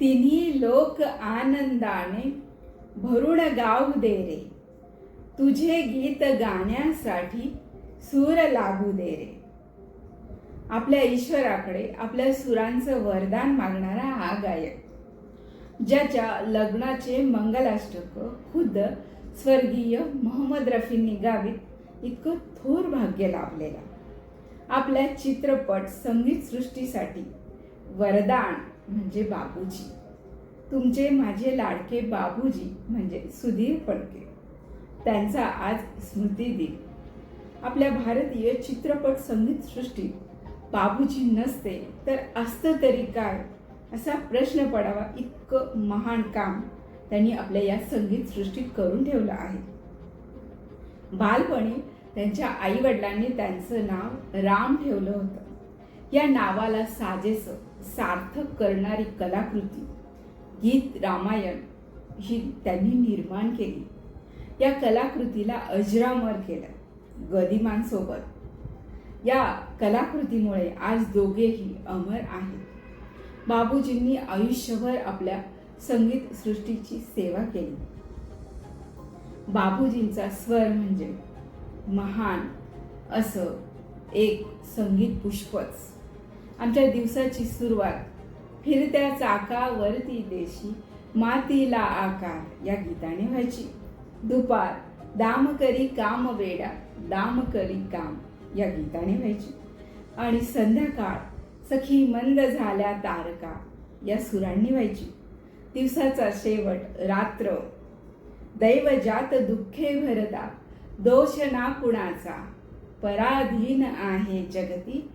तिन्ही लोक आनंदाने भरुण गाऊ दे रे. तुझे गीत गाण्यासाठी सूर लागू दे रे. आपल्या ईश्वराकडे आपल्या सुरांचं वरदान मागणारा हा गायक ज्याच्या लग्नाचे मंगलाष्टक खुद्द स्वर्गीय मोहम्मद रफींनी गावीत इतकं थोर भाग्य लाभलेला. आपल्या चित्रपट संगीत सृष्टीसाठी वरदान म्हणजे बाबूजी. तुमचे माझे लाडके बाबूजी म्हणजे सुधीर फडके. त्यांचा आज स्मृती दिन. आपल्या भारतीय चित्रपट संगीत सृष्टीत बाबूजी नसते तर असतं तरी काय? असा प्रश्न पडावा इतकं महान काम त्यांनी आपल्या या संगीत सृष्टीत करून ठेवलं आहे. बालपणी त्यांच्या आईवडिलांनी त्यांचं नाव राम ठेवलं होतं. या नावाला साजेसं सार्थक करणारी कलाकृती गीत रामायण ही त्यांनी निर्माण केली. या कलाकृतीला अजरामर केलं गदिमांसोबत. या कलाकृतीमुळे आज दोघेही अमर आहेत. बाबूजींनी आयुष्यभर आपल्या संगीत सृष्टीची सेवा केली. बाबूजींचा स्वर म्हणजे महान असं एक संगीत पुष्पच. आमच्या दिवसाची सुरुवात. फिरत्या चाकावरती देशी मातीला आकार या गीताने व्हायची. दुपार दाम करी काम वेडा दाम करी काम या गीताने व्हायची. आणि संध्याकाळ सखी मंद झाल्या तारका या सुरांनी व्हायची. दिवसाचा शेवट रात्र. दैव जात दुःखे भरता दोष ना कुणाचा पराधीन आहे जगती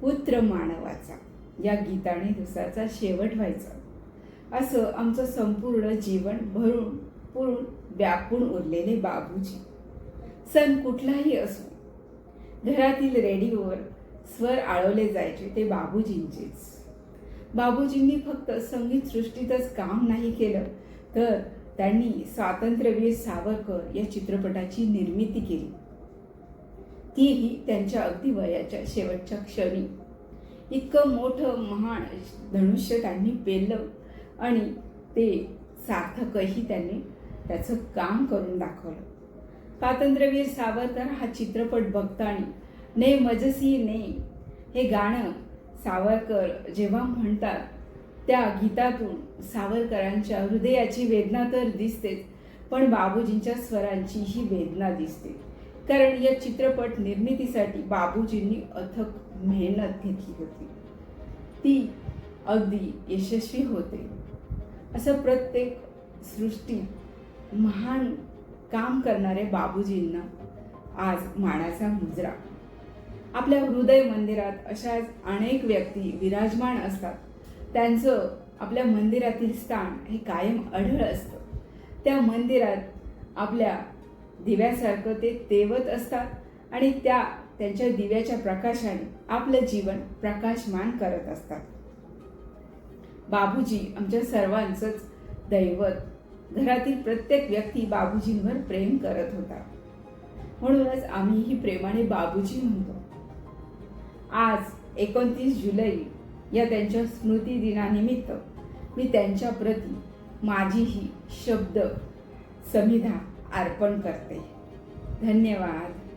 पुत्र मानवाचा या गीताने दिवसाचा शेवट व्हायचा. असं आमचं संपूर्ण जीवन भरून पुरून व्यापून उरलेले बाबूजी. सण कुठलाही असो घरातील रेडिओवर स्वर आळवले जायचे ते बाबूजींचेच. बाबूजींनी फक्त संगीत सृष्टीतच काम नाही केलं तर त्यांनी स्वातंत्र्यवीर सावरकर या चित्रपटाची निर्मिती केली. तीही त्यांच्या अगदी वयाच्या शेवटच्या क्षणी. इतकं मोठं महान धनुष्य त्यांनी पेललं आणि ते सार्थकही त्यांनी त्याचं काम करून दाखवलं. स्वातंत्र्यवीर सावरकर हा चित्रपट बघताना ने मजसी ने हे गाणं सावरकर जेव्हा म्हणतात त्या गीतातून सावरकरांच्या हृदयाची वेदना तर दिसतेच पण बाबूजींच्या स्वरांचीही वेदना दिसते. कारण या चित्रपट निर्मितीसाठी बाबूजींनी अथक मेहनत घेतली होती. ती अगदी यशस्वी होते. असं प्रत्येक सृष्टीत महान काम करणारे बाबूजींना आज मानाचा मुजरा. आपल्या हृदय मंदिरात अशाच अनेक व्यक्ती विराजमान असतात. त्यांचं आपल्या मंदिरातील स्थान हे कायम अढळ असतं. त्या मंदिरात आपल्या दिव्यासारखं ते तेवत असतात आणि त्या त्यांच्या दिव्याच्या प्रकाशाने आपलं जीवन प्रकाशमान करत असतात. बाबूजी आमच्या सर्वांचंच दैवत. घरातील प्रत्येक व्यक्ती बाबूजींवर प्रेम करत होता. म्हणूनच आम्हीही प्रेमाने बाबूजी म्हणतो. आज एकोणतीस जुलै या त्यांच्या स्मृती दिनानिमित्त मी त्यांच्या माझीही शब्द संविधान अर्पण करते. धन्यवाद.